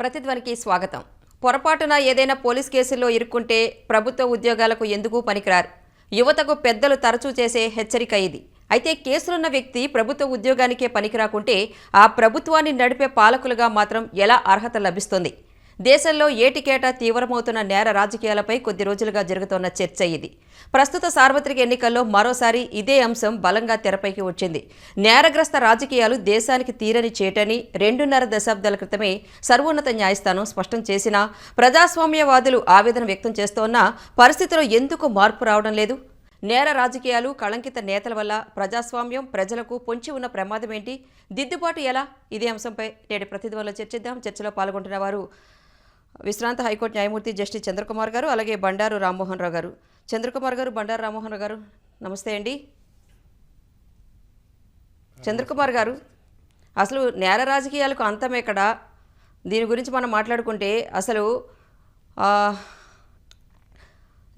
ప్రతిధ్వనికి స్వాగతం. పొరపాటున ఏదైనా పోలీస్ కేసుల్లో ఇరుక్కుంటే ప్రభుత్వ ఉద్యోగాలకు ఎందుకు పనికిరారు? యువతకు పెద్దలు తరచూ చేసే హెచ్చరిక ఇది. అయితే కేసులున్న వ్యక్తి ప్రభుత్వ ఉద్యోగానికే పనికిరాకుంటే ఆ ప్రభుత్వాన్ని నడిపే పాలకులుగా మాత్రం ఎలా అర్హత లభిస్తుంది? దేశంలో ఏటికేటా తీవ్రమవుతున్న నేర రాజకీయాలపై కొద్ది రోజులుగా జరుగుతోన్న చర్చ ఇది. ప్రస్తుత సార్వత్రిక ఎన్నికల్లో మరోసారి ఇదే అంశం బలంగా తెరపైకి వచ్చింది. నేరగ్రస్త రాజకీయాలు దేశానికి తీరని చేటని రెండున్నర దశాబ్దాల క్రితమే సర్వోన్నత న్యాయస్థానం స్పష్టం చేసినా ప్రజాస్వామ్యవాదులు ఆవేదన వ్యక్తం చేస్తోన్న పరిస్థితిలో ఎందుకు మార్పు రావడం లేదు? నేర రాజకీయాలు కళంకిత నేతల వల్ల ప్రజాస్వామ్యం ప్రజలకు పొంచి ఉన్న ప్రమాదం ఏంటి? దిద్దుబాటు ఎలా? ఇదే అంశంపై నేటి ప్రతిధ్వనిలో చర్చిద్దాం. చర్చలో పాల్గొంటున్న వారు విశ్రాంత హైకోర్టు న్యాయమూర్తి జస్టిస్ చంద్రకుమార్ గారు అలాగే బండారు రామ్మోహన్ రావు గారు. చంద్రకుమార్ గారు బండారు రామ్మోహన్ రావు గారు నమస్తే అండి. చంద్రకుమార్ గారు అసలు నేర రాజకీయాలకు అంతం ఎక్కడ? దీని గురించి మనం మాట్లాడుకుంటే అసలు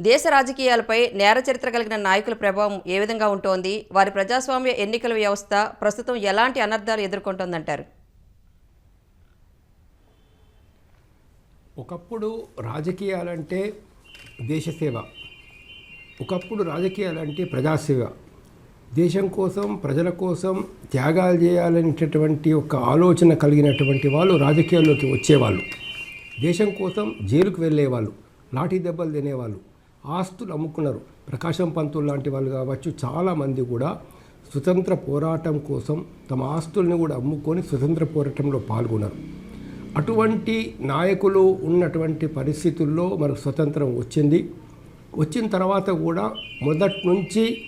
దేశ రాజకీయాలపై నేర చరిత్ర కలిగిన నాయకుల ప్రభావం ఏ విధంగా ఉంటోంది? వారి ప్రజాస్వామ్య ఎన్నికల వ్యవస్థ ప్రస్తుతం ఎలాంటి అనర్థాలు ఎదుర్కొంటోందంటారు? ఒకప్పుడు రాజకీయాలంటే దేశసేవ. ఒకప్పుడు రాజకీయాలంటే ప్రజాసేవ. దేశం కోసం ప్రజల కోసం త్యాగాలు చేయాలనేటటువంటి ఒక ఆలోచన కలిగినటువంటి వాళ్ళు రాజకీయాల్లోకి వచ్చేవాళ్ళు. దేశం కోసం జైలుకు వెళ్ళేవాళ్ళు లాఠీ దెబ్బలు తినేవాళ్ళు. ఆస్తులు అమ్ముకున్నారు. ప్రకాశం పంతులు లాంటి వాళ్ళు కావచ్చు చాలామంది కూడా స్వతంత్ర పోరాటం కోసం తమ ఆస్తుల్ని కూడా అమ్ముకొని స్వతంత్ర పోరాటంలో పాల్గొన్నారు. అటువంటి నాయకులు ఉన్నటువంటి పరిస్థితుల్లో మనకు స్వతంత్రం వచ్చింది. వచ్చిన తర్వాత కూడా మొదటి నుంచి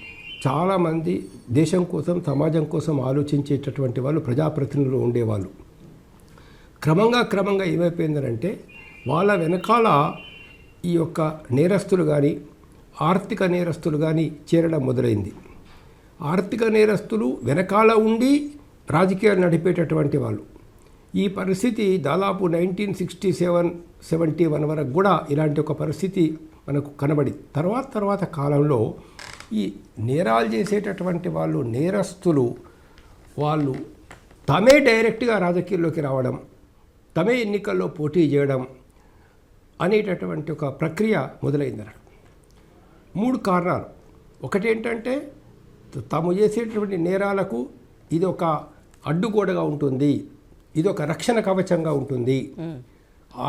చాలామంది దేశం కోసం సమాజం కోసం ఆలోచించేటటువంటి వాళ్ళు ప్రజాప్రతినిధులు ఉండేవాళ్ళు. క్రమంగా క్రమంగా ఏమైపోయిందనంటే వాళ్ళ వెనకాల ఈ యొక్క నేరస్తులు కానీ ఆర్థిక నేరస్తులు కానీ చేరడం మొదలైంది. ఆర్థిక నేరస్తులు వెనకాల ఉండి రాజకీయాలు నడిపేటటువంటి వాళ్ళు. ఈ పరిస్థితి దాదాపు nineteen sixty seven seventy one వరకు కూడా ఇలాంటి ఒక పరిస్థితి మనకు కనబడి తర్వాత తర్వాత కాలంలో ఈ నేరాలు చేసేటటువంటి వాళ్ళు నేరస్తులు వాళ్ళు తమే డైరెక్ట్గా రాజకీయాల్లోకి రావడం తమే ఎన్నికల్లో పోటీ చేయడం అనేటటువంటి ఒక ప్రక్రియ మొదలైందన్నమాట మూడు కారణాలు. ఒకటేంటంటే తాము చేసేటటువంటి నేరాలకు ఇది ఒక అడ్డుగోడగా ఉంటుంది. ఇది ఒక రక్షణ కవచంగా ఉంటుంది.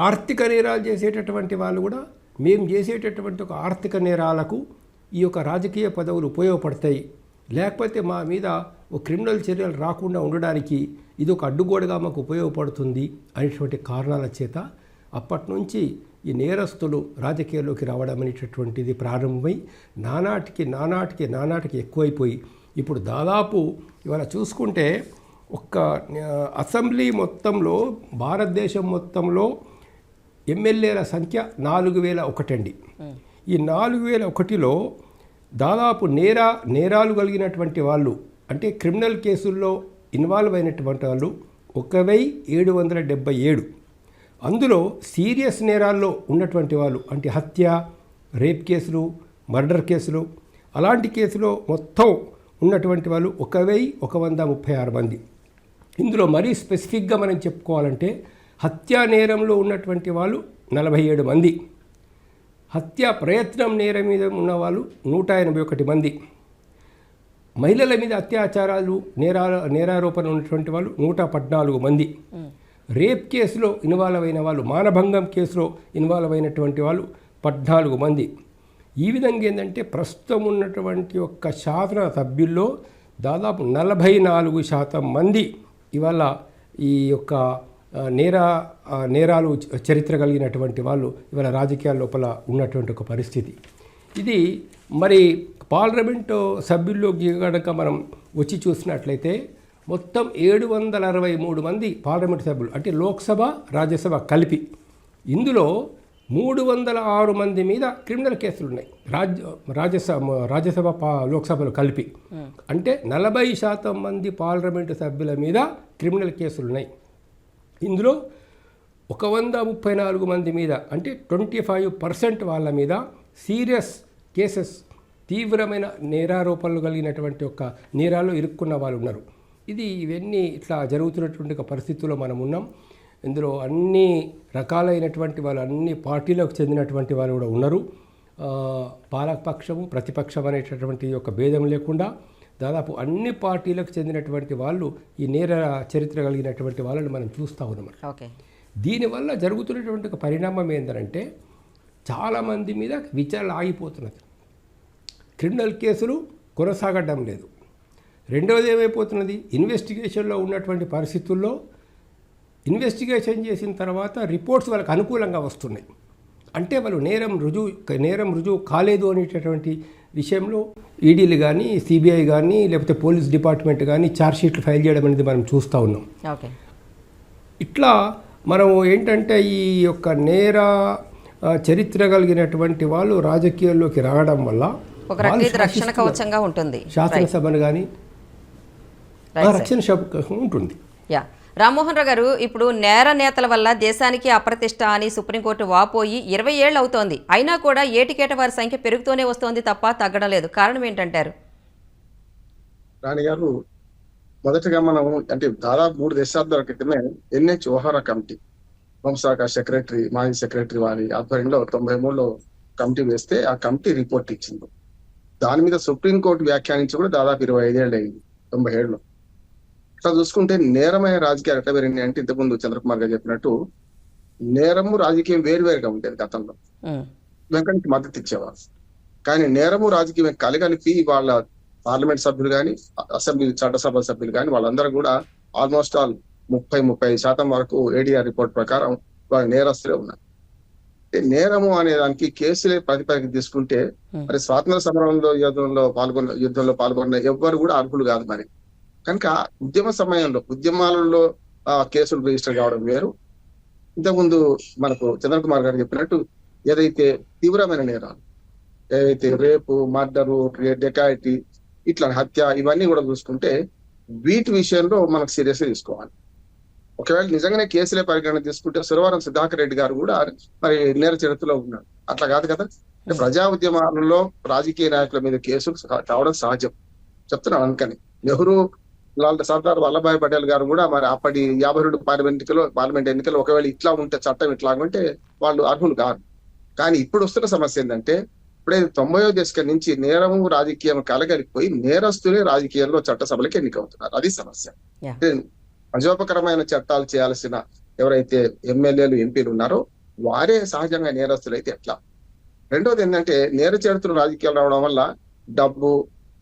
ఆర్థిక నేరాలు చేసేటటువంటి వాళ్ళు కూడా మేము చేసేటటువంటి ఒక ఆర్థిక నేరాలకు ఈ యొక్క రాజకీయ పదవులు ఉపయోగపడతాయి. లేకపోతే మా మీద ఒక క్రిమినల్ చర్యలు రాకుండా ఉండడానికి ఇది ఒక అడ్డుగోడగా మాకు ఉపయోగపడుతుంది అనేటువంటి కారణాల చేత అప్పటి నుంచి ఈ నేరస్తులు రాజకీయాల్లోకి రావడం అనేటటువంటిది ప్రారంభమై నానాటికి నానాటికి నానాటికి ఎక్కువైపోయి ఇప్పుడు దాదాపు ఇవాళ చూసుకుంటే ఒక్క అసెంబ్లీ మొత్తంలో భారతదేశం మొత్తంలో ఎమ్మెల్యేల సంఖ్య నాలుగు వేల ఒకటండి. ఈ నాలుగు వేల ఒకటిలో దాదాపు నేర నేరాలు కలిగినటువంటి వాళ్ళు అంటే క్రిమినల్ కేసుల్లో ఇన్వాల్వ్ అయినటువంటి వాళ్ళు ఒక వెయ్యి ఏడు వందల డెబ్బై ఏడు. అందులో సీరియస్ నేరాల్లో ఉన్నటువంటి వాళ్ళు అంటే హత్య రేప్ కేసులు మర్డర్ కేసులు అలాంటి కేసులో మొత్తం ఉన్నటువంటి వాళ్ళు ఒక వెయ్యి ఒక వంద ముప్పై ఆరు మంది. ఇందులో మరీ స్పెసిఫిక్గా మనం చెప్పుకోవాలంటే హత్యా నేరంలో ఉన్నటువంటి వాళ్ళు నలభై ఏడు మంది. హత్య ప్రయత్నం నేరం మీద ఉన్నవాళ్ళు నూట ఎనభై ఒకటి మంది. మహిళల మీద అత్యాచారాలు నేరాల నేరారోపణ ఉన్నటువంటి వాళ్ళు నూట పద్నాలుగు మంది. రేప్ కేసులో ఇన్వాల్వ్ అయిన వాళ్ళు మానభంగం కేసులో ఇన్వాల్వ్ అయినటువంటి వాళ్ళు పద్నాలుగు మంది. ఈ విధంగా ఏంటంటే ప్రస్తుతం ఉన్నటువంటి యొక్క శాసన సభ్యుల్లో దాదాపు నలభై నాలుగు శాతం మంది ఇవాళ ఈ యొక్క నేరా నేర నేరాలు చరిత్ర కలిగినటువంటి వాళ్ళు ఇవాళ రాజకీయాల లోపల ఉన్నటువంటి ఒక పరిస్థితి. ఇది మరి పార్లమెంటు సభ్యుల్లోకి కనుక మనం వచ్చి చూసినట్లయితే మొత్తం ఏడు వందల అరవై మూడు మంది పార్లమెంట్ సభ్యులు అంటే లోక్సభ రాజ్యసభ కలిపి. ఇందులో మూడు వందల ఆరు మంది మీద క్రిమినల్ కేసులు ఉన్నాయి. రాజ్య రాజ్యసభ రాజ్యసభ లోక్సభలు కలిపి. అంటే నలభై శాతం మంది పార్లమెంటు సభ్యుల మీద క్రిమినల్ కేసులు ఉన్నాయి. ఇందులో ఒక వంద ముప్పై నాలుగు మంది మీద అంటే ట్వంటీ ఫైవ్ పర్సెంట్ వాళ్ళ మీద సీరియస్ కేసెస్ తీవ్రమైన నేరారోపణలు కలిగినటువంటి ఒక నేరాల్లో ఇరుక్కున్న వాళ్ళు ఉన్నారు. ఇది ఇవన్నీ ఇట్లా జరుగుతున్నటువంటి పరిస్థితుల్లో మనం ఉన్నాం. ఇందులో అన్ని రకాలైనటువంటి వాళ్ళు అన్ని పార్టీలకు చెందినటువంటి వాళ్ళు కూడా ఉన్నారు. పాలకపక్షము ప్రతిపక్షం అనేటటువంటి ఒక భేదం లేకుండా దాదాపు అన్ని పార్టీలకు చెందినటువంటి వాళ్ళు ఈ నేర చరిత్ర కలిగినటువంటి వాళ్ళని మనం చూస్తూ ఉన్నాం ఓకే. దీనివల్ల జరుగుతున్నటువంటి ఒక పరిణామం ఏంటంటే చాలామంది మీద విచారణ ఆగిపోతున్నది. క్రిమినల్ కేసులు కొనసాగడం లేదు. రెండవది ఏమైపోతున్నది? ఇన్వెస్టిగేషన్లో ఉన్నటువంటి పరిస్థితుల్లో ఇన్వెస్టిగేషన్ చేసిన తర్వాత రిపోర్ట్స్ వాళ్ళకి అనుకూలంగా వస్తున్నాయి. అంటే వాళ్ళు నేరం రుజువు నేరం రుజువు కాలేదు అనేటటువంటి విషయంలో ఈడీలు కానీ సిబిఐ కానీ లేకపోతే పోలీస్ డిపార్ట్మెంట్ కానీ ఛార్జ్షీట్లు ఫైల్ చేయడం అనేది మనం చూస్తూ ఉన్నాం. ఓకే. ఇట్లా మనం ఏంటంటే ఈ యొక్క నేర చరిత్ర కలిగినటువంటి వాళ్ళు రాజకీయాల్లోకి రావడం వల్ల రక్షణ. కవచంగా ఉంటుంది. శాసనసభను కానీ. రక్షణ ఉంటుంది. యా రామ్మోహన్ రావు గారు ఇప్పుడు నేర నేతల వల్ల దేశానికి అప్రతిష్ట అని సుప్రీంకోర్టు వాపోయి ఇరవై ఏళ్ళు అవుతోంది. అయినా కూడా ఏటికేట వారి సంఖ్య పెరుగుతూనే వస్తోంది తప్ప తగ్గడం లేదు. కారణం ఏంటంటారు? రాణి గారు మొదటగా మనం అంటే దాదాపు మూడు దశాబ్దాల క్రితమే ఎన్హెచ్ ఓహారా కమిటీ హోంశాఖ సెక్రటరీ మాజీ సెక్రటరీ వారి ఆధ్వర్యంలో తొంభై మూడులో కమిటీ వేస్తే ఆ కమిటీ రిపోర్ట్ ఇచ్చింది. దాని మీద సుప్రీంకోర్టు వ్యాఖ్యానించి కూడా దాదాపు ఇరవై ఐదేళ్ళు అయింది తొంభై ఏళ్ళు ఇట్లా చూసుకుంటే నేరమైన రాజకీయాలు ఎట్లా పెరిగినాయి అంటే ఇంతకుముందు చంద్రకుమార్ గారు చెప్పినట్టు నేరము రాజకీయం వేరువేరుగా ఉండేది గతంలో. వెంకటకి మద్దతు ఇచ్చేవారు. కానీ నేరము రాజకీయం కలగలిపి వాళ్ళ పార్లమెంట్ సభ్యులు కానీ అసెంబ్లీ చట్టసభ సభ్యులు కానీ వాళ్ళందరూ కూడా ఆల్మోస్ట్ ఆల్ ముప్పై ముప్పై శాతం వరకు ఏడీఆర్ రిపోర్ట్ ప్రకారం వాళ్ళ నేరస్తులే ఉన్నారు. నేరము అనే దానికి కేసులే ప్రతిపదికి తీసుకుంటే. మరి స్వాతంత్ర సమరంలో యుద్ధంలో పాల్గొన్న యుద్ధంలో పాల్గొన్న ఎవ్వరు కూడా అర్హులు కాదు మరి. కనుక ఉద్యమ సమయంలో ఉద్యమాలలో ఆ, కేసులు రిజిస్టర్ కావడం వేరు. ఇంతకుముందు మనకు చంద్రకుమార్ గారు చెప్పినట్టు ఏదైతే తీవ్రమైన నేరాలు ఏదైతే రేపు మర్డరు డెకాయిటీ ఇట్లా హత్య ఇవన్నీ కూడా చూసుకుంటే వీటి విషయంలో మనకు సీరియస్ తీసుకోవాలి. ఒకవేళ నిజంగానే కేసులే పరిగణన తీసుకుంటే సురవరం సుధాకర్ రెడ్డి గారు కూడా మరి నేర చరిత్రలో ఉన్నాడు. అట్లా కాదు కదా? అంటే ప్రజా ఉద్యమాలలో రాజకీయ నాయకుల మీద కేసులు కావడం సహజం. చెప్తున్నాను అందుకని నెహ్రూ లాల్ సర్దార్ వల్లభాయ్ పటేల్ గారు కూడా మరి అప్పటి యాభై రెండు పార్లమెంట్ ఎన్నికలు పార్లమెంట్ ఎన్నికలు ఒకవేళ ఇట్లా ఉంటే చట్టం ఇట్లా ఉంటే వాళ్ళు అర్హులు కాదు కానీ ఇప్పుడు వస్తున్న సమస్య ఏంటంటే ఇప్పుడే తొంభయో దశకం నుంచి నేరము రాజకీయం కలగలిపోయి నేరస్తులే రాజకీయంలో చట్టసభలకు ఎన్నికవుతున్నారు. అది సమస్య. అంటే ప్రజోపకరమైన చట్టాలు చేయాల్సిన ఎవరైతే ఎమ్మెల్యేలు ఎంపీలు ఉన్నారో వారే సహజంగా నేరస్తులు అయితే ఎట్లా? రెండోది ఏంటంటే నేర చరిత్ర రాజకీయాలు రావడం వల్ల డబ్బు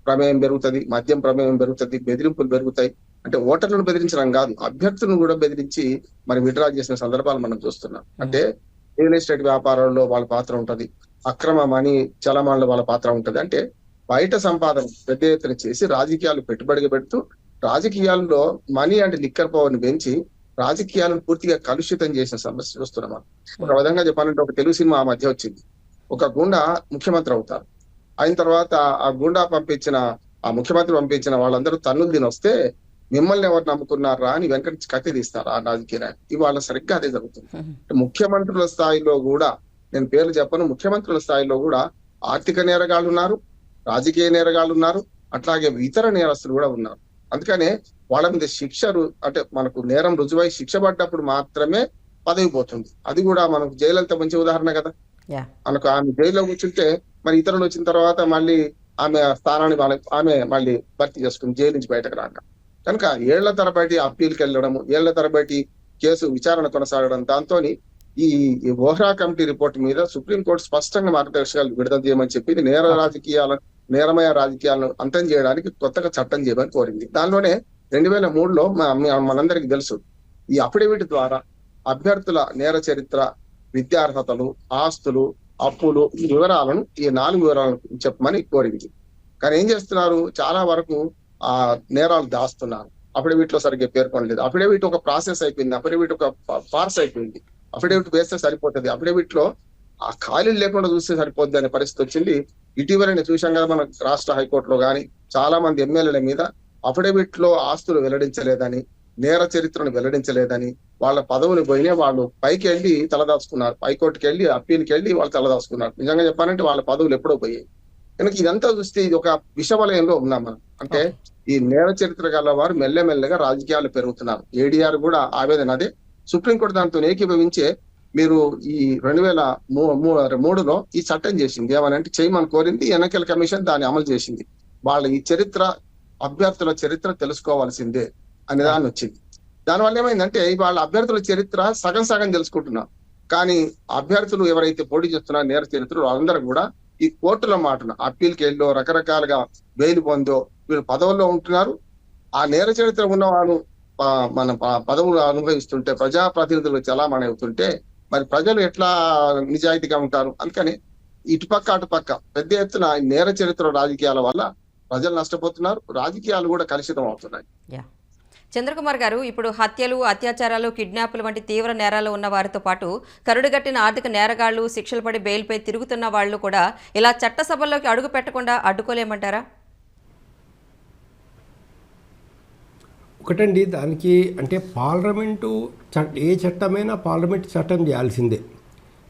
ప్రమేయం పెరుగుతుంది మద్యం ప్రమేయం పెరుగుతుంది బెదిరింపులు పెరుగుతాయి. అంటే ఓటర్లను బెదిరించడం కాదు అభ్యర్థులను కూడా బెదిరించి మరి విడ్రా చేసిన సందర్భాలు మనం చూస్తున్నాం. అంటే రియల్ ఎస్టేట్ వ్యాపారంలో వాళ్ళ పాత్ర ఉంటది అక్రమ మనీ చలమాన్లో వాళ్ళ పాత్ర ఉంటది. అంటే బయట సంపాదన పెద్ద ఎత్తున చేసి రాజకీయాలు పెట్టుబడిగా పెడుతూ రాజకీయాల్లో మనీ అండ్ లిక్కర్ పవర్ని పెంచి రాజకీయాలను పూర్తిగా కలుషితం చేసిన సమస్య చూస్తున్నాం. ఒక విధంగా చెప్పాలంటే ఒక తెలుగు సినిమా ఆ మధ్య వచ్చింది. ఒక గుండా ముఖ్యమంత్రి అవుతారు. అయిన తర్వాత ఆ గుండా పంపించిన ఆ ముఖ్యమంత్రి పంపించిన వాళ్ళందరూ తన్నులు తిని వస్తే మిమ్మల్ని ఎవరు నమ్ముకున్నారా అని వెంకట కత్తి తీస్తారు ఆ రాజకీయ ఇవాళ సరిగ్గా అదే జరుగుతుంది. ముఖ్యమంత్రుల స్థాయిలో కూడా నేను పేర్లు చెప్పను ముఖ్యమంత్రుల స్థాయిలో కూడా ఆర్థిక నేరగాళ్ళు ఉన్నారు రాజకీయ నేరగాళ్ళు ఉన్నారు అట్లాగే ఇతర నేరస్తులు కూడా ఉన్నారు. అందుకనే వాళ్ళ మీద శిక్ష అంటే మనకు నేరం రుజువై శిక్ష పడ్డప్పుడు మాత్రమే పదవి పోతుంది. అది కూడా మనకు జైలంత మంచి ఉదాహరణ కదా. మనకు ఆమె జైల్లో కూర్చుంటే మరి ఇతరులు వచ్చిన తర్వాత మళ్ళీ ఆమె స్థానాన్ని ఆమె మళ్ళీ భర్తీ చేసుకుని జైలు నుంచి బయటకు రాక. కనుక ఏళ్ళ తరబడి అప్పీల్కి వెళ్ళడము ఏళ్ళ తరబడి కేసు విచారణ కొనసాగడం దాంతో ఈ ఓహ్రా కమిటీ రిపోర్ట్ మీద సుప్రీంకోర్టు స్పష్టంగా మార్గదర్శకాలు విడుదల చేయమని చెప్పింది నేర రాజకీయాల నేరమయ రాజకీయాలను అంతం చేయడానికి కొత్తగా చట్టం చేయమని కోరింది. దానిలోనే రెండు వేల మూడులో మనందరికి తెలుసు ఈ అఫిడవిట్ ద్వారా అభ్యర్థుల నేర చరిత్ర విద్యార్హతలు ఆస్తులు అప్పులు ఈ వివరాలను ఈ నాలుగు వివరాలను చెప్పమని కోరింది. కానీ ఏం చేస్తున్నారు? చాలా వరకు ఆ నేరాలు దాస్తున్నారు. అఫిడవిట్లో సరిగ్గా పేర్కొనలేదు. అఫిడవిట్ ఒక ప్రాసెస్ అయిపోయింది. అఫిడవిట్ ఒక ఫార్స్ అయిపోయింది. అఫిడవిట్ వేస్తే సరిపోతుంది. అఫిడవిట్లో ఆ ఖాళీలు లేకుండా చూస్తే సరిపోద్ది అనే పరిస్థితి వచ్చింది. ఇటీవల నేను చూశాం కదా మన రాష్ట్ర హైకోర్టులో కానీ చాలా మంది ఎమ్మెల్యేల మీద అఫిడవిట్లో ఆస్తులు వెల్లడించలేదని నేర చరిత్రను వెల్లడించలేదని వాళ్ళ పదవులు పోయినా వాళ్ళు పైకి వెళ్ళి తలదాచుకున్నారు. హైకోర్టుకి వెళ్ళి అప్పీల్కి వెళ్ళి వాళ్ళు తలదాచుకున్నారు. నిజంగా చెప్పాలంటే వాళ్ళ పదవులు ఎప్పుడో పోయాయి. కనుక ఇదంతా చూస్తే ఇది ఒక విషవలయంలో ఉన్నాం మనం. అంటే ఈ నేర చరిత్ర గల వారు మెల్లమెల్లగా రాజకీయాలు పెరుగుతున్నారు. ఏడీఆర్ కూడా ఆవేదన అదే. సుప్రీంకోర్టు దాంతో ఏకీభవించే మీరు ఈ రెండు వేల మూడులో ఈ చట్టం చేసింది. ఏమనంటే చేయమని కోరింది ఎన్నికల కమిషన్ దాన్ని అమలు చేసింది. వాళ్ళ ఈ చరిత్ర అభ్యర్థుల చరిత్ర తెలుసుకోవాల్సిందే అనే దాన్ని వచ్చింది. దానివల్ల ఏమైందంటే వాళ్ళ అభ్యర్థుల చరిత్ర సగం సగం తెలుసుకుంటున్నారు కానీ అభ్యర్థులు ఎవరైతే పోటీ చేస్తున్నారో నేర చరిత్రలు వాళ్ళందరూ కూడా ఈ కోర్టుల మాటను అప్పీల్కి వెళ్ళో రకరకాలుగా బెయిల్ పొందో వీళ్ళు పదవుల్లో ఉంటున్నారు. ఆ నేర చరిత్ర ఉన్నవాడు మన ప- పదవులు అనుభవిస్తుంటే ప్రజాప్రతినిధులు చలామణి అవుతుంటే మరి ప్రజలు ఎట్లా నిజాయితీగా ఉంటారు? అందుకని ఇటుపక్క అటుపక్క పెద్ద ఎత్తున నేర చరిత్ర రాజకీయాల వల్ల ప్రజలు నష్టపోతున్నారు. రాజకీయాలు కూడా కలుషితం అవుతున్నాయి చంద్రకుమార్ గారు ఇప్పుడు హత్యలు అత్యాచారాలు కిడ్నాపులు వంటి తీవ్ర నేరాలు ఉన్న వారితో పాటు కరుడుగట్టిన ఆర్థిక నేరగాళ్ళు శిక్షలు పడి బెయిల్పై తిరుగుతున్న వాళ్ళు కూడా ఇలా చట్టసభల్లోకి అడుగు పెట్టకుండా అడ్డుకోలేమంటారా? ఒకటండి దానికి అంటే పార్లమెంటు చ ఏ చట్టమైనా పార్లమెంట్ చట్టం చేయాల్సిందే.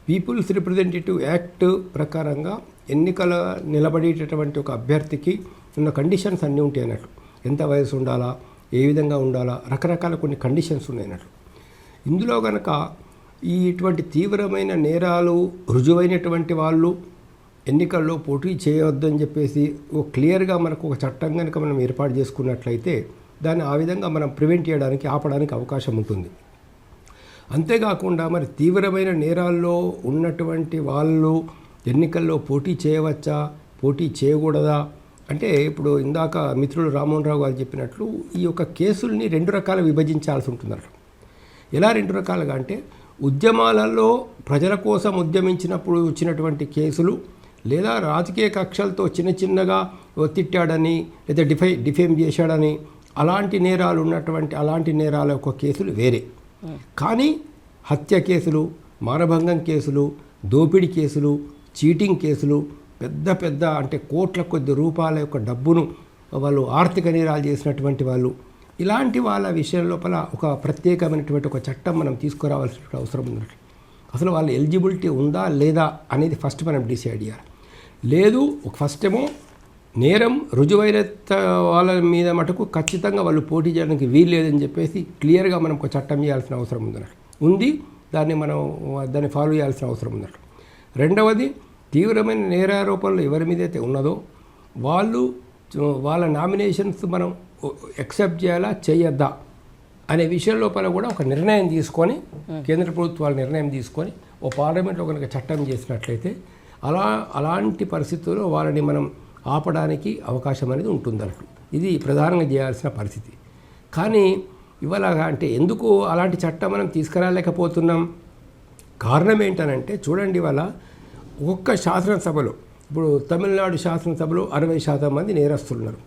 పీపుల్స్ రిప్రజెంటేటివ్ యాక్ట్ ప్రకారంగా ఎన్నికల నిలబడేటటువంటి ఒక అభ్యర్థికి ఉన్న కండిషన్స్ అన్నీ ఉంటాయి అన్నట్లు. ఎంత వయసు ఉండాలా ఏ విధంగా ఉండాలా? రకరకాల కొన్ని కండిషన్స్ ఉన్నాయన్నట్లు ఇందులో గనక ఈ ఇటువంటి తీవ్రమైన నేరాలు రుజువైనటువంటి వాళ్ళు ఎన్నికల్లో పోటీ చేయవద్దని చెప్పేసి ఓ క్లియర్గా మనకు ఒక చట్టం కనుక మనం ఏర్పాటు చేసుకున్నట్లయితే దాన్ని ఆ విధంగా మనం ప్రివెంట్ చేయడానికి ఆపడానికి అవకాశం ఉంటుంది. అంతేకాకుండా మరి తీవ్రమైన నేరాల్లో ఉన్నటువంటి వాళ్ళు ఎన్నికల్లో పోటీ చేయవచ్చా? పోటీ చేయకూడదా? అంటే ఇప్పుడు ఇందాక మిత్రుడు రామ్మోహన్ రావు గారు చెప్పినట్లు ఈ యొక్క కేసుల్ని రెండు రకాల విభజించాల్సి ఉంటుందన్నమాట ఎలా రెండు రకాలుగా అంటే ఉద్యమాలలో ప్రజల కోసం ఉద్యమించినప్పుడు వచ్చినటువంటి కేసులు లేదా రాజకీయ కక్షలతో చిన్న చిన్నగా తిట్టాడని లేదా డిఫై డిఫేమ్ చేశాడని అలాంటి నేరాలు ఉన్నటువంటి అలాంటి నేరాల యొక్క కేసులు వేరే. కానీ హత్య కేసులు మానభంగం కేసులు దోపిడీ కేసులు చీటింగ్ కేసులు పెద్ద పెద్ద అంటే కోట్ల కొద్ది రూపాయల యొక్క డబ్బును వాళ్ళు ఆర్థిక నేరాలు చేసినటువంటి వాళ్ళు. ఇలాంటి వాళ్ళ విషయం లోపల ఒక ప్రత్యేకమైనటువంటి ఒక చట్టం మనం తీసుకురావాల్సిన అవసరం ఉన్నట్లు అసలు వాళ్ళ ఎలిజిబిలిటీ ఉందా లేదా అనేది ఫస్ట్ మనం డిసైడ్ చేయాలి. లేదు ఫస్ట్ ఏమో నేరం రుజువైన త- వాళ్ళ మీద మటుకు ఖచ్చితంగా వాళ్ళు పోటీ చేయడానికి వీలు లేదని చెప్పేసి క్లియర్గా మనం ఒక చట్టం చేయాల్సిన అవసరం ఉందన్నట్టు ఉంది దాన్ని మనం దాన్ని ఫాలో చేయాల్సిన అవసరం ఉందన్నట్టు రెండవది తీవ్రమైన నేరారోపణలు ఎవరి మీదైతే ఉన్నదో వాళ్ళు వాళ్ళ నామినేషన్స్ మనం ఎక్సెప్ట్ చేయాలా చేయొద్దా అనే విషయం లోపల కూడా ఒక నిర్ణయం తీసుకొని కేంద్ర ప్రభుత్వాలు నిర్ణయం తీసుకొని ఓ పార్లమెంట్లో కనుక చట్టం చేసినట్లయితే అలా అలాంటి పరిస్థితుల్లో వాళ్ళని మనం ఆపడానికి అవకాశం అనేది ఉంటుందన్నట్టు. ఇది ప్రధానంగా చేయాల్సిన పరిస్థితి. కానీ ఇవాళ అంటే ఎందుకు అలాంటి చట్టం మనం తీసుకురాలేకపోతున్నాం? కారణం ఏంటనంటే చూడండి ఇవాళ ఒక్క శాసనసభలో ఇప్పుడు తమిళనాడు శాసనసభలో అరవై శాతం మంది నేరస్తులు ఉన్నారు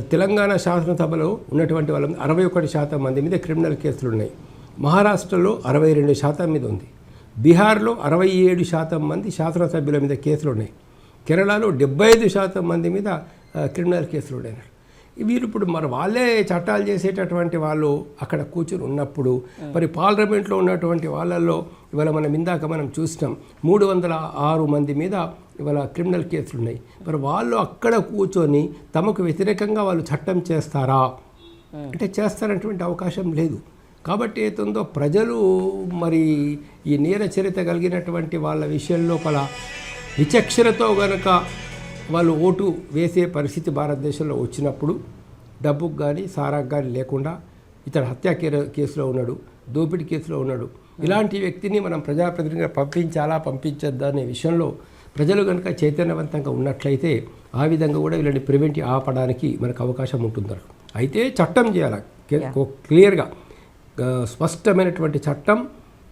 తెలంగాణ శాసనసభలో ఉన్నటువంటి వాళ్ళ అరవై ఒకటి శాతం మంది మీద క్రిమినల్ కేసులు ఉన్నాయి. మహారాష్ట్రలో అరవై రెండు శాతం మీద ఉంది. బీహార్లో అరవై ఏడు శాతం మంది శాసనసభ్యుల మీద కేసులు ఉన్నాయి. కేరళలో డెబ్బై ఐదు శాతం మంది మీద క్రిమినల్ కేసులు ఉన్నాయి. వీరు ఇప్పుడు మరి వాళ్ళే చట్టాలు చేసేటటువంటి వాళ్ళు అక్కడ కూర్చుని ఉన్నప్పుడు మరి పార్లమెంట్లో ఉన్నటువంటి వాళ్ళల్లో ఇవాళ మనం ఇందాక మనం చూసినాం మూడు వందల ఆరు మంది మీద ఇవాళ క్రిమినల్ కేసులు ఉన్నాయి మరి వాళ్ళు అక్కడ కూర్చొని తమకు వ్యతిరేకంగా వాళ్ళు చట్టం చేస్తారా? అంటే చేస్తారనేటువంటి అవకాశం లేదు. కాబట్టి ఏతుందో ప్రజలు మరి ఈ నేర చరిత్ర కలిగినటువంటి వాళ్ళ విషయం లోపల విచక్షణతో గనక వాళ్ళు ఓటు వేసే పరిస్థితి భారతదేశంలో వచ్చినప్పుడు డబ్బుకు కానీ సారాకు కానీ లేకుండా ఇతడు హత్యా కే- కేసులో ఉన్నాడు దోపిడీ కేసులో ఉన్నాడు. ఇలాంటి వ్యక్తిని మనం ప్రజాప్రతినిధిగా పంపించాలా పంపించద్దా అనే విషయంలో ప్రజలు కనుక చైతన్యవంతంగా ఉన్నట్లయితే ఆ విధంగా కూడా వీళ్ళని ప్రివెంట్ ఆపడానికి మనకు అవకాశం ఉంటుంది అయితే చట్టం చేయాలి? క్లియర్గా స్పష్టమైనటువంటి చట్టం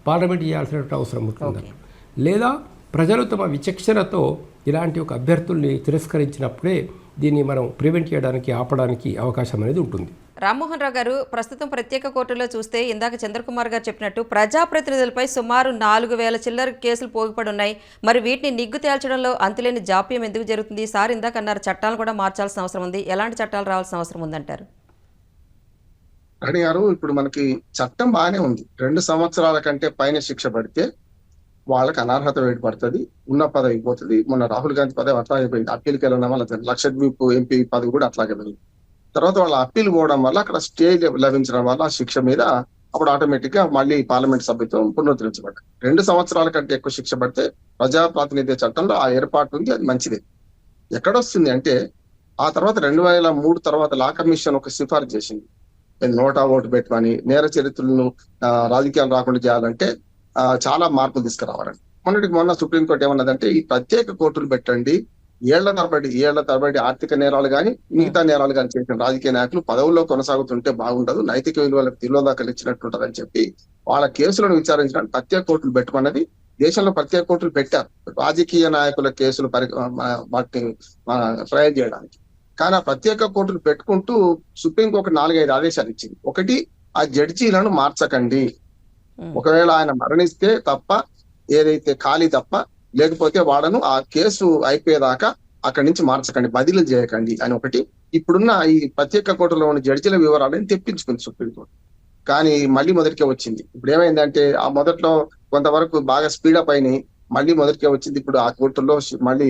పార్లమెంట్ చేయాల్సినటువంటి అవసరం ఉంటుంది లేదా ప్రజలు తమ విచక్షణతో ఇలాంటి ఒక అభ్యర్థుల్ని తిరస్కరించినప్పుడే దీన్ని మనం ప్రివెంట్ చేయడానికి ఆపడానికి అవకాశం అనేది ఉంటుంది. రామ్మోహన్ రావు గారు ప్రస్తుతం ప్రత్యేక కోర్టులో చూస్తే ఇందాక చంద్రకుమార్ గారు చెప్పినట్టు ప్రజాప్రతినిధులపై సుమారు నాలుగు వేల చిల్లర కేసులు పోగుపడి ఉన్నాయి. మరి వీటిని నిగ్గు తేల్చడంలో అంతులేని జాప్యం ఎందుకు జరుగుతుంది? సార్ ఇందాక అన్నారు చట్టాలు కూడా మార్చాల్సిన అవసరం ఉంది. ఎలాంటి చట్టాలు రావాల్సిన అవసరం ఉందంటారు? అని గారు ఇప్పుడు మనకి చట్టం బాగానే ఉంది. రెండు సంవత్సరాల కంటే పైన శిక్ష పడితే వాళ్ళకి అనర్హత వేడి పడుతుంది ఉన్న పదవి పోతుంది. మొన్న రాహుల్ గాంధీ పదవి అట్లాగే పోయింది అప్పీల్కి వెళ్ళడం వల్ల లక్షద్వీప్ ఎంపీ పదవి కూడా అట్లాగే పోయింది. తర్వాత వాళ్ళ అప్పీల్ పోవడం వల్ల అక్కడ స్టే లభించడం వల్ల శిక్ష మీద అప్పుడు ఆటోమేటిక్గా మళ్ళీ పార్లమెంట్ సభ్యత్వం పునరుద్ధరించబడ్డ రెండు సంవత్సరాల కంటే ఎక్కువ శిక్ష పడితే ప్రజా ప్రాతినిధ్య చట్టంలో ఆ ఏర్పాటు ఉంది అది మంచిది. ఎక్కడొస్తుంది అంటే ఆ తర్వాత రెండు వేల మూడు తర్వాత లా కమిషన్ ఒక సిఫార్సు చేసింది. నోటా ఓటు పెట్టమని నేర చరిత్రలను రాజకీయాలు రాకుండా చేయాలంటే చాలా మార్పులు తీసుకురావాలని. మొన్నటికి మొన్న సుప్రీంకోర్టు ఏమన్నదంటే ఈ ప్రత్యేక కోర్టులు పెట్టండి ఏళ్ళ తరబడి ఏళ్ళ తరబడి ఆర్థిక నేరాలు కానీ మిగతా నేరాలు కానీ చేసిన రాజకీయ నాయకులు పదవుల్లో కొనసాగుతుంటే బాగుండదు నైతిక విలువలకు తిలోదాకలు ఇచ్చినట్టుంటది అని చెప్పి వాళ్ళ కేసులను విచారించడానికి ప్రత్యేక కోర్టులు పెట్టమన్నది దేశంలో ప్రత్యేక కోర్టులు పెట్టారు. రాజకీయ నాయకుల కేసులు పరి వాటిని ట్రయల్ చేయడానికి. కానీ ఆ ప్రత్యేక కోర్టులు పెట్టుకుంటూ సుప్రీం ఒక నాలుగైదు ఆదేశాలు ఇచ్చింది. ఒకటి ఆ జడ్జీలను మార్చకండి. ఒకవేళ ఆయన మరణిస్తే తప్ప ఏదైతే ఖాళీ తప్ప లేకపోతే వాళ్ళను ఆ కేసు అయిపోయేదాకా అక్కడి నుంచి మార్చకండి బదిలీ చేయకండి అని ఒకటి. ఇప్పుడున్న ఈ ప్రత్యేక కోర్టులో ఉన్న జడ్జిల వివరాలను తెప్పించుకుంది సుప్రీంకోర్టు. కానీ మళ్ళీ మొదటికే వచ్చింది. ఇప్పుడు ఏమైందంటే ఆ మొదట్లో కొంతవరకు బాగా స్పీడప్ అయినాయి. మళ్ళీ మొదటికే వచ్చింది. ఇప్పుడు ఆ కోర్టుల్లో మళ్ళీ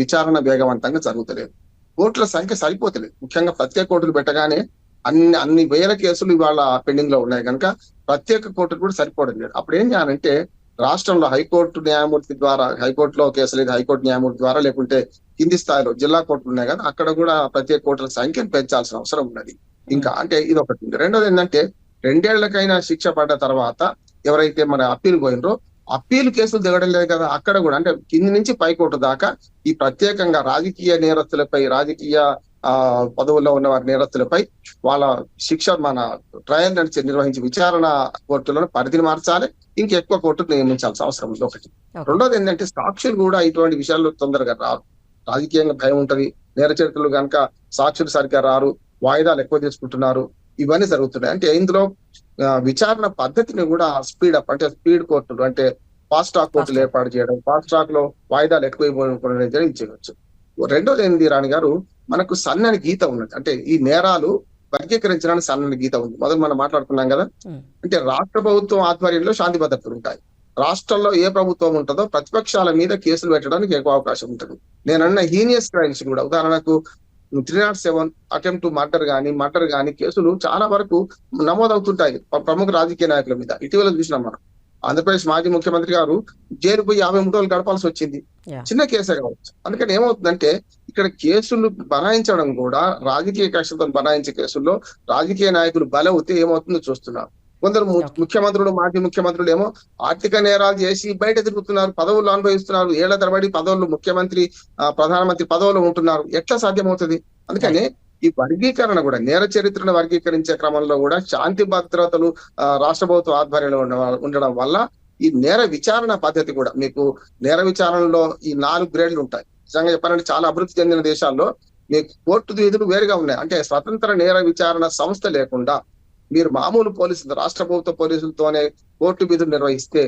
విచారణ వేగవంతంగా జరుగుతలేదు. కోర్టుల సంఖ్య సరిపోతలేదు. ముఖ్యంగా ప్రత్యేక కోర్టులు పెట్టగానే అన్ని అన్ని వేల కేసులు ఇవాళ పెండింగ్లో ఉన్నాయి. కనుక ప్రత్యేక కోర్టులు కూడా సరిపోవడం లేదు. అప్పుడు ఏం చేయాలంటే రాష్ట్రంలో హైకోర్టు న్యాయమూర్తి ద్వారా హైకోర్టులో కేసులు అయితే హైకోర్టు న్యాయమూర్తి ద్వారా లేకుంటే కింది స్థాయిలో జిల్లా కోర్టులు ఉన్నాయి కదా అక్కడ కూడా ప్రత్యేక కోర్టుల సంఖ్యను పెంచాల్సిన అవసరం ఉన్నది. ఇంకా అంటే ఇది ఒకటి ఉంది. రెండోది ఏంటంటే రెండేళ్ళకైనా శిక్ష పడ్డ తర్వాత ఎవరైతే మన అప్పీల్ పోయినరో అప్పీల్ కేసులు దిగడం లేదు కదా అక్కడ కూడా అంటే కింది నుంచి పైకోర్టు దాకా ఈ ప్రత్యేకంగా రాజకీయ నేరస్తులపై రాజకీయ ఆ పదవుల్లో ఉన్న వారి నేరస్తులపై వాళ్ళ శిక్ష మన ట్రయల్ నడిచి నిర్వహించి విచారణ కోర్టులను పరిధిని మార్చాలి. ఇంకెక్కువ కోర్టులు నియమించాల్సిన అవసరం ఉంది. ఒకటి. రెండోది ఏంటంటే సాక్షులు కూడా ఇటువంటి విషయాల్లో తొందరగా రారు. రాజకీయంగా భయం ఉంటది. నేర చరిత్రలు కనుక సాక్షులు సరిగ్గా రారు. వాయిదాలు ఎక్కువ తీసుకుంటున్నారు. ఇవన్నీ జరుగుతున్నాయి. అంటే ఇందులో విచారణ పద్ధతిని కూడా స్పీడ్ అప్ అంటే స్పీడ్ కోర్టులు అంటే ఫాస్ట్ ట్రాక్ కోర్టులు ఏర్పాటు చేయడం ఫాస్ట్ ట్రాక్లో వాయిదాలు ఎక్కువ జరిగి చేయవచ్చు రెండోది ఏంది రాణి గారు మనకు సన్నని గీత ఉన్నది. అంటే ఈ నేరాలు వర్గీకరించడానికి సన్నని గీత ఉంది. మొదలు మనం మాట్లాడుకున్నాం కదా. అంటే రాష్ట్ర ప్రభుత్వం ఆధ్వర్యంలో శాంతి భద్రతలు ఉంటాయి. రాష్ట్రంలో ఏ ప్రభుత్వం ఉంటుందో ప్రతిపక్షాల మీద కేసులు పెట్టడానికి ఎక్కువ అవకాశం ఉంటుంది. నేను అన్న హీనియస్ క్రైమ్స్ కూడా. ఉదాహరణకు three not seven attempt to murder గానీ మర్డర్ గానీ కేసులు చాలా వరకు నమోదవుతుంటాయి. ప్ర- ప్రముఖ రాజకీయ నాయకుల మీద. ఇటీవల చూసినాం మనం. ఆంధ్రప్రదేశ్ మాజీ ముఖ్యమంత్రి గారు జైలు పోయి యాభై మూడు రోజులు గడపాల్సి వచ్చింది. చిన్న కేసే కావచ్చు. అందుకని ఏమవుతుందంటే ఇక్కడ కేసులు బనాయించడం కూడా రాజకీయ కక్షతో బనాయించే కేసుల్లో రాజకీయ నాయకులు బలవుతే ఏమవుతుందో చూస్తున్నారు కొందరు. ముఖ్యమంత్రులు మాజీ ముఖ్యమంత్రులు ఏమో ఆర్థిక నేరాలు చేసి బయట తిరుగుతున్నారు పదవులు అనుభవిస్తున్నారు ఏళ్ళ తరబడి పదవులు ముఖ్యమంత్రి ప్రధానమంత్రి పదవులు ఉంటున్నారు. ఎట్లా సాధ్యమవుతుంది? అందుకని ఈ వర్గీకరణ కూడా నేర చరిత్రను వర్గీకరించే క్రమంలో కూడా శాంతి భద్రతలు రాష్ట్ర ప్రభుత్వ ఆధ్వర్యంలో ఉండడం వల్ల ఈ నేర విచారణ పద్ధతి కూడా మీకు నేర విచారణలో ఈ నాలుగు గ్రేడ్లు ఉంటాయి. నిజంగా చెప్పాలంటే చాలా అభివృద్ధి చెందిన దేశాల్లో మీకు కోర్టు విధులు వేరుగా ఉన్నాయి. అంటే స్వతంత్ర నేర విచారణ సంస్థ లేకుండా మీరు మామూలు పోలీసులు రాష్ట్ర ప్రభుత్వ పోలీసులతోనే కోర్టు విధులు నిర్వహిస్తే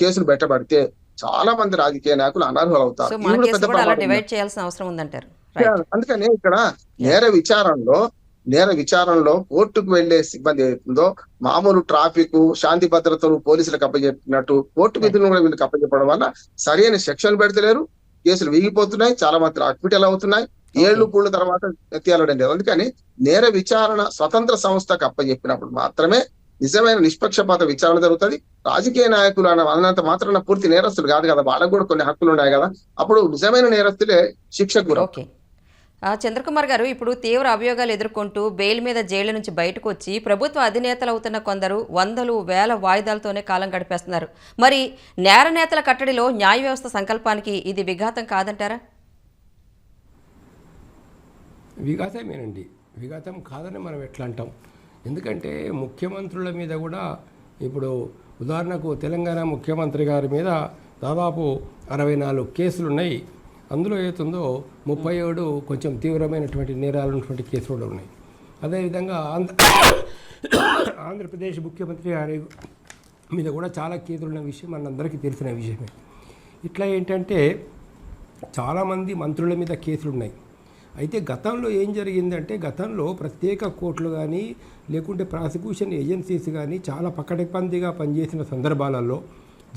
కేసులు పెట్టబడితే చాలా మంది రాజకీయ నాయకులు అనర్హులు అవుతారు చేయాల్సిన అవసరం ఉందంటారు. అందుకని ఇక్కడ నేర విచారణలో నేర విచారణలో కోర్టుకు వెళ్ళే సిబ్బంది ఏదైతుందో మామూలు ట్రాఫిక్ శాంతి భద్రతలు పోలీసులకు అప్పచెప్పినట్టు కోర్టు విధులను కూడా వీళ్ళకి అప్పచెప్పడం వల్ల సరైన శిక్షలు పెడతలేరు కేసులు వీగిపోతున్నాయి చాలా మంది అక్విటల్ అవుతున్నాయి ఏళ్ళు పూళ్ళ తర్వాత తేలడం లేదు. అందుకని నేర విచారణ స్వతంత్ర సంస్థకు అప్పచెప్పినప్పుడు మాత్రమే నిజమైన నిష్పక్షపాత విచారణ జరుగుతుంది. రాజకీయ నాయకులు అన్న అన్నంత మాత్రాన పూర్తి నేరస్తులు కాదు కదా వాళ్ళకు కూడా కొన్ని హక్కులు ఉన్నాయి కదా అప్పుడు నిజమైన నేరస్తులే శిక్షకు గురవుతారు. ఆ, చంద్రకుమార్ గారు ఇప్పుడు తీవ్ర అభియోగాలు ఎదుర్కొంటూ బెయిల్ మీద జైలు నుంచి బయటకు వచ్చి ప్రభుత్వ అధినేతలు అవుతున్న కొందరు వందలు వేల వాయిదాలతోనే కాలం గడిపేస్తున్నారు. మరి నేర నేతల కట్టడిలో న్యాయ వ్యవస్థ సంకల్పానికి ఇది విఘాతం కాదంటారా? విఘాతమేనండి. విఘాతం కాదని మనం ఎట్లా అంటాం? ఎందుకంటే ముఖ్యమంత్రుల మీద కూడా ఇప్పుడు ఉదాహరణకు తెలంగాణ ముఖ్యమంత్రి గారి మీద దాదాపు అరవై నాలుగు కేసులు ఉన్నాయి అందులో ఏతుందో ముప్పై ఏడు కొంచెం తీవ్రమైనటువంటి నేరాలు ఉన్నటువంటి కేసులు కూడా ఉన్నాయి. అదేవిధంగా ఆంధ్ర ఆంధ్రప్రదేశ్ ముఖ్యమంత్రి గారి మీద కూడా చాలా కేసులున్న విషయం మనందరికీ తెలిసిన విషయమే. ఇట్లా ఏంటంటే చాలామంది మంత్రుల మీద కేసులు ఉన్నాయి. అయితే గతంలో ఏం జరిగిందంటే గతంలో ప్రత్యేక కోర్టులు కానీ లేకుంటే ప్రాసిక్యూషన్ ఏజెన్సీస్ కానీ చాలా పకడ్బందీగా పనిచేసిన సందర్భాలలో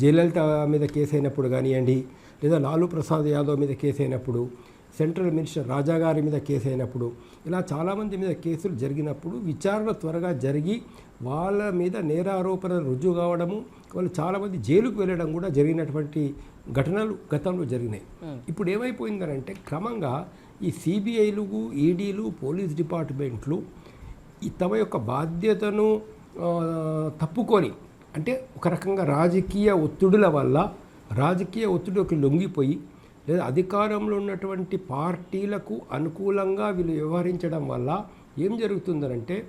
జయలలిత మీద కేసు అయినప్పుడు కానివ్వండి లేదా లాలూ ప్రసాద్ యాదవ్ మీద కేసు అయినప్పుడు సెంట్రల్ మినిస్టర్ రాజా గారి మీద కేసు అయినప్పుడు ఇలా చాలామంది మీద కేసులు జరిగినప్పుడు విచారణ త్వరగా జరిగి వాళ్ళ మీద నేరారోపణ రుజువు కావడము వాళ్ళు చాలామంది జైలుకు వెళ్ళడం కూడా జరిగినటువంటి ఘటనలు గతంలో జరిగినాయి. ఇప్పుడు ఏమైపోయిందనంటే క్రమంగా ఈ సిబిఐలు ఈడీలు పోలీస్ డిపార్ట్మెంట్లు ఈ తమ యొక్క బాధ్యతను తప్పుకొని అంటే ఒక రకంగా రాజకీయ ఒత్తిడుల వల్ల రాజకీయ ఒత్తిడికి లొంగిపోయి లేదా అధికారంలో ఉన్నటువంటి పార్టీలకు అనుకూలంగా వీళ్ళు వ్యవహరించడం వల్ల ఏం జరుగుతుందనంటే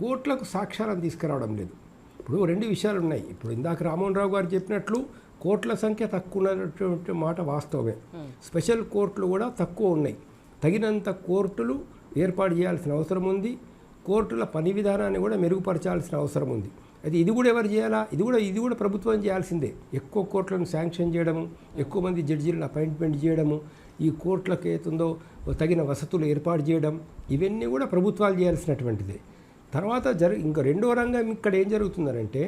కోట్లకు సాక్ష్యాలను తీసుకురావడం లేదు. ఇప్పుడు రెండు విషయాలు ఉన్నాయి. ఇప్పుడు ఇందాక రామ్మోహన్ రావు గారు చెప్పినట్లు కోట్ల సంఖ్య తక్కువ ఉన్నటువంటి మాట వాస్తవమే. స్పెషల్ కోర్టులు కూడా తక్కువ ఉన్నాయి. తగినంత కోర్టులు ఏర్పాటు చేయాల్సిన అవసరం ఉంది. కోర్టుల పని విధానాన్ని కూడా మెరుగుపరచాల్సిన అవసరం ఉంది. అయితే ఇది కూడా ఎవరు చేయాలా? ఇది కూడా ఇది కూడా ప్రభుత్వం చేయాల్సిందే. ఎక్కువ కోర్టులను శాంక్షన్ చేయడము ఎక్కువ మంది జడ్జీలను అపాయింట్మెంట్ చేయడము ఈ కోర్టులకు ఏతుందో తగిన వసతులు ఏర్పాటు చేయడం ఇవన్నీ కూడా ప్రభుత్వాలు చేయాల్సినటువంటిదే. తర్వాత జరి ఇంకా రెండో రంగం ఇక్కడ ఏం జరుగుతుందనంటే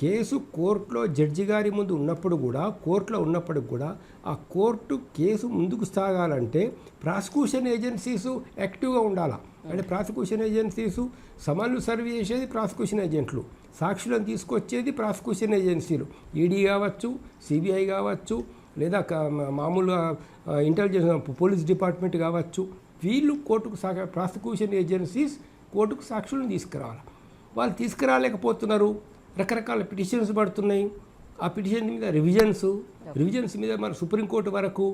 కేసు కోర్టులో జడ్జి గారి ముందు ఉన్నప్పుడు కూడా కోర్టులో ఉన్నప్పుడు కూడా ఆ కోర్టు కేసు ముందుకు సాగాలంటే ప్రాసిక్యూషన్ ఏజెన్సీస్ యాక్టివ్గా ఉండాలా? అంటే ప్రాసిక్యూషన్ ఏజెన్సీస్ సమన్లు సర్వ్ చేసేది ప్రాసిక్యూషన్ ఏజెంట్లు. సాక్షులను తీసుకొచ్చేది ప్రాసిక్యూషన్ ఏజెన్సీలు. ఈడీ కావచ్చు సిబిఐ కావచ్చు లేదా మామూలుగా ఇంటెలిజెన్స్ పోలీస్ డిపార్ట్మెంట్ కావచ్చు. వీళ్ళు కోర్టుకు సా ప్రాసిక్యూషన్ ఏజెన్సీస్ కోర్టుకు సాక్షులను తీసుకురావాలి. వాళ్ళు తీసుకురాలేకపోతున్నారు. రకరకాల పిటిషన్స్ పడుతున్నాయి. ఆ పిటిషన్ మీద రివిజన్స్ రివిజన్స్ మీద మన సుప్రీంకోర్టు వరకు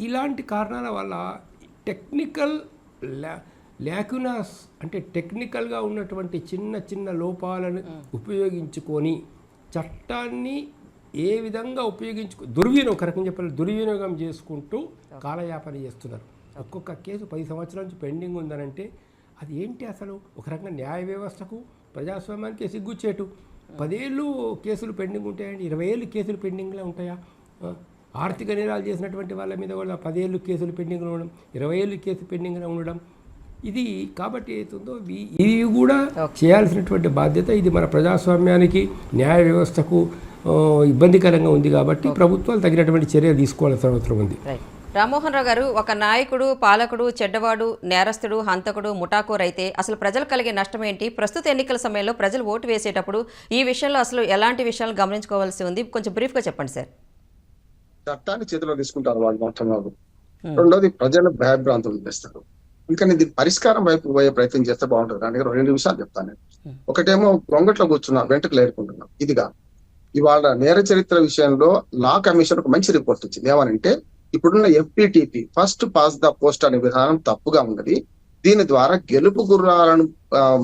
ఇలాంటి కారణాల వల్ల టెక్నికల్ ల్యా ల్యాకునాస్ అంటే టెక్నికల్గా ఉన్నటువంటి చిన్న చిన్న లోపాలను ఉపయోగించుకొని చట్టాన్ని ఏ విధంగా ఉపయోగించుకో దుర్వినియోగం ఒక రకంగా చెప్పాలి దుర్వినియోగం చేసుకుంటూ కాలయాపన చేస్తున్నారు. ఒక్కొక్క కేసు పది సంవత్సరాల నుంచి పెండింగ్ ఉందనంటే అది ఏంటి అసలు? ఒక రకంగా న్యాయ వ్యవస్థకు ప్రజాస్వామ్యానికి సిగ్గుచ్చేటు. పదేళ్ళు కేసులు పెండింగ్ ఉంటాయండి ఇరవై ఏళ్ళు కేసులు పెండింగ్లో ఉంటాయా? ఆర్థిక నేరాలు చేసినటువంటి వాళ్ళ మీద కూడా పదేళ్ళు కేసులు పెండింగ్లో ఉండడం ఇరవై ఏళ్ళు కేసు పెండింగ్లో ఉండడం ఇది కాబట్టి ఏతుందో ఇవి- ఇవి కూడా చేయాల్సినటువంటి బాధ్యత. ఇది మన ప్రజాస్వామ్యానికి న్యాయ వ్యవస్థకు ఇబ్బందికరంగా ఉంది కాబట్టి ప్రభుత్వాలు తగినటువంటి చర్యలు తీసుకోవాల్సిన అవసరం ఉంది. రైట్. రామ్మోహన్ రావు గారు ఒక నాయకుడు పాలకుడు చెడ్డవాడు నేరస్తుడు హంతకుడు ముఠాకోర్ అయితే అసలు ప్రజలు కలిగే నష్టం ఏంటి? ప్రస్తుత ఎన్నికల సమయంలో ప్రజలు ఓటు వేసేటప్పుడు ఈ విషయంలో అసలు ఎలాంటి విషయాలు గమనించుకోవాల్సి ఉంది? కొంచెం బ్రీఫ్గా చెప్పండి సార్. చట్టాన్ని చేతిలో తీసుకుంటారు వాళ్ళు మొట్టమొదటి రెండోది ప్రజలు భయభ్రాంతులు చేస్తారు ఇంకా దీని పరిష్కారం వైపు పోయే ప్రయత్నం చేస్తే బాగుంటుంది. దాని రెండు విషయాలు చెప్తాను నేను. ఒకటేమో గొంగట్లో కూర్చున్నా వెంటకు లేరుకుంటున్నాం ఇదిగా ఇవాళ నేర చరిత్ర విషయంలో లా కమిషన్ ఒక మంచి రిపోర్ట్ ఇచ్చింది. ఏమనంటే ఇప్పుడున్న FPTP first past the post అనే విధానం తప్పుగా ఉన్నది. దీని ద్వారా గెలుపు గుర్రాలను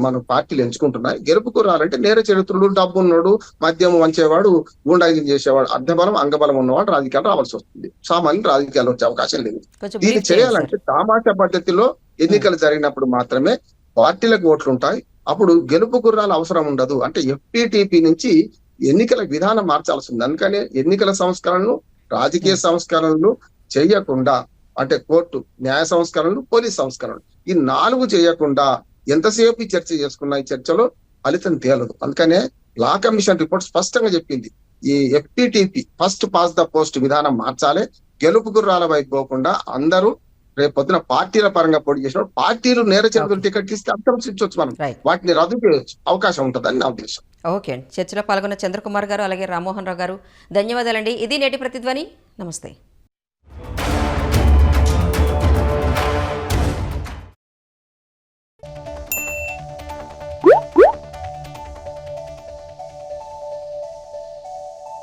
మన పార్టీలు ఎంచుకుంటున్నాయి. గెలుపు గుర్రాలంటే నేర చరిత్రలు డబ్బు ఉన్నాడు మద్యం వంచేవాడు గూండాగిరి చేసేవాడు అర్ధబలం అంగబలం ఉన్నవాడు రాజకీయాలు రావాల్సి వస్తుంది. సామాన్యులు రాజకీయాలు వచ్చే అవకాశం లేదు. దీన్ని చేయాలంటే తామాషా పద్ధతిలో ఎన్నికలు జరిగినప్పుడు మాత్రమే పార్టీలకు ఓట్లు ఉంటాయి. అప్పుడు గెలుపు గుర్రాలు అవసరం ఉండదు. అంటే ఎఫ్పిటిపి నుంచి ఎన్నికల విధానం మార్చాల్సి ఉంది. అందుకనే ఎన్నికల సంస్కరణలు రాజకీయ సంస్కరణలు చేయకుండా అంటే కోర్టు న్యాయ సంస్కరణలు పోలీస్ సంస్కరణలు. ఈ నాలుగు చేయకుండా ఎంతసేపు ఈ చర్చ చేసుకున్న ఈ చర్చలో ఫలితం తేలదు. అందుకనే లా కమిషన్ రిపోర్ట్ స్పష్టంగా చెప్పింది. ఈ FPTP first past the post విధానం మార్చాలి. గెలుపు గుర్రాల వైపు పోకుండా అందరూ రేపు పొద్దున పార్టీల పరంగా పోటీ చేసినప్పుడు పార్టీలు నేర చరిత్రలు టికెట్ ఇస్తే అంతరించవచ్చు మనం. రైట్ వాటిని రద్దు చేయవచ్చు అవకాశం ఉంటుందని నా ఉద్దేశం. ఓకే. అండి చర్చలో పాల్గొన్న చంద్రకుమార్ గారు అలాగే రామ్మోహన్ రావు గారు ధన్యవాదాలండి. ఇది నేటి ప్రతిధ్వని. నమస్తే.